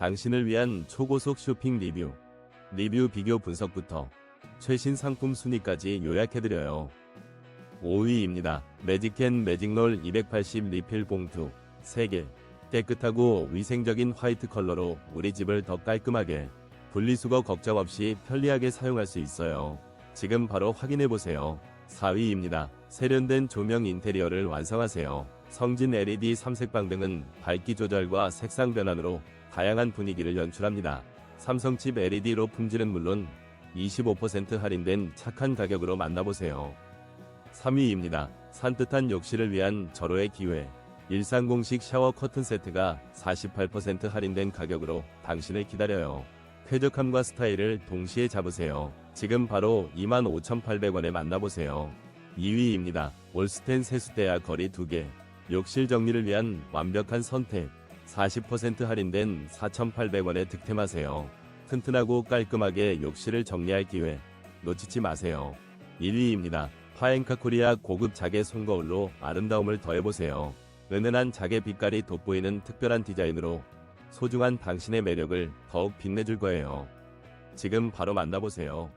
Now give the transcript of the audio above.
당신을 위한 초고속 쇼핑 리뷰, 리뷰 비교 분석부터 최신 상품 순위까지 요약해드려요. 5위입니다. 매직캔 매직롤 280 리필 봉투 3개. 깨끗하고 위생적인 화이트 컬러로 우리 집을 더 깔끔하게 분리수거 걱정 없이 편리하게 사용할 수 있어요. 지금 바로 확인해보세요. 4위입니다. 세련된 조명 인테리어를 완성하세요. 성진 LED 삼색방 등은 밝기 조절과 색상 변환으로 다양한 분위기를 연출합니다. 삼성칩 LED로 품질은 물론 25% 할인된 착한 가격으로 만나보세요. 3위입니다. 산뜻한 욕실을 위한 절호의 기회. 일상 공식 샤워 커튼 세트가 48% 할인된 가격으로 당신을 기다려요. 쾌적함과 스타일을 동시에 잡으세요. 지금 바로 25,800원에 만나보세요. 2위입니다. 올스텐 세수대야 거리 2개. 욕실 정리를 위한 완벽한 선택. 40% 할인된 4,800원에 득템하세요. 튼튼하고 깔끔하게 욕실을 정리할 기회. 놓치지 마세요. 1위입니다. 파엔카 코리아 고급 자개 손거울로 아름다움을 더해보세요. 은은한 자개 빛깔이 돋보이는 특별한 디자인으로 소중한 당신의 매력을 더욱 빛내줄 거예요. 지금 바로 만나보세요.